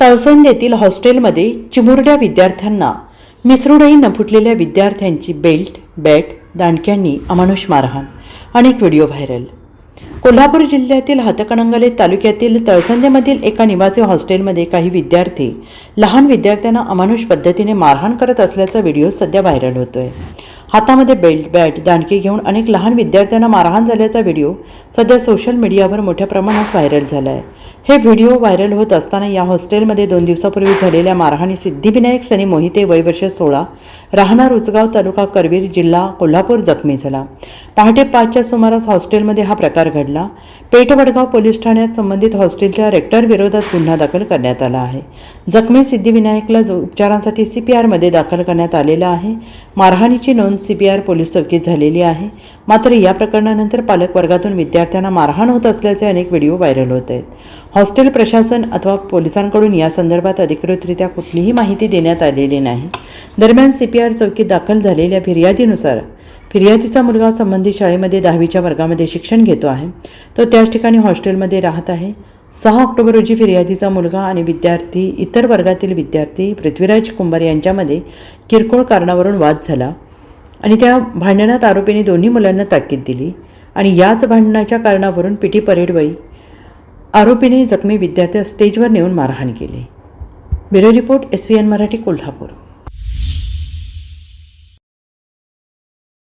तळसंद येथील हॉस्टेलमध्ये चिमुरड्या विद्यार्थ्यांना मिसरूडही न फुटलेल्या विद्यार्थ्यांची बेल्ट बॅट दांडक्यांनी अमानुष मारहाण अनेक व्हिडिओ व्हायरल. कोल्हापूर जिल्ह्यातील हातकणंगले तालुक्यातील तळसंदेमधील एका निवासी हॉस्टेलमध्ये काही विद्यार्थी लहान विद्यार्थ्यांना अमानुष पद्धतीने मारहाण करत असल्याचा व्हिडिओ सध्या व्हायरल होतोय. हातामध्ये बेल्ट बॅट दांडके घेऊन अनेक लहान विद्यार्थ्यांना मारहाण झाल्याचा व्हिडिओ सध्या सोशल मीडियावर मोठ्या प्रमाणात व्हायरल झाला आहे हे व्हिडिओ व्हायरल होत असताना या हॉस्टेलमध्ये दोन दिवसापूर्वी झालेल्या मारहाणी सिद्धिविनायक सनी मोहिते वयवर्ष सोळा राहणार उचगाव तालुका करवीर जिल्हा कोल्हापूर जखमी झाला. पहाटे पाचच्या सुमारास हॉस्टेलमध्ये हा प्रकार घडला. पेठवडगाव पोलीस ठाण्यात संबंधित हॉस्टेलच्या रेक्टर विरोधात गुन्हा दाखल करण्यात आला आहे. जखमी सिद्धिविनायकला उपचारांसाठी सी पी आरमध्ये दाखल करण्यात आलेला आहे. मारहाणीची नोंद सी पी आर पोलीस चौकीत झालेली आहे. मात्र या प्रकरणानंतर पालक वर्गातून विद्यार्थ्यांना मारहाण होत असल्याचे अनेक व्हिडिओ व्हायरल होत आहेत. हॉस्टेल प्रशासन अथवा पोलिसांकडून या संदर्भात अधिकृतरित्या कुठलीही माहिती देण्यात आलेली नाही. दरम्यान सी पी आर चौकीत दाखल झालेल्या फिर्यादीनुसार फिर्यादीचा मुलगा संबंधित शाळेमध्ये दहावीच्या वर्गामध्ये शिक्षण घेतो आहे. तो त्याच ठिकाणी हॉस्टेलमध्ये राहत आहे. सहा ऑक्टोबर रोजी फिर्यादीचा मुलगा आणि विद्यार्थी इतर वर्गातील विद्यार्थी पृथ्वीराज कुंभार यांच्यामध्ये किरकोळ कारणावरून वाद झाला आणि त्या भांडणात आरोपीने दोन्ही मुलांना ताकीद दिली आणि याच भांडणाच्या कारणावरून पिटी परेडवेळी आरोपीने जखमी विद्यार्थ्यास स्टेजवर नेऊन मारहाण केली. Bureau report S V N Marathi Kolhapur.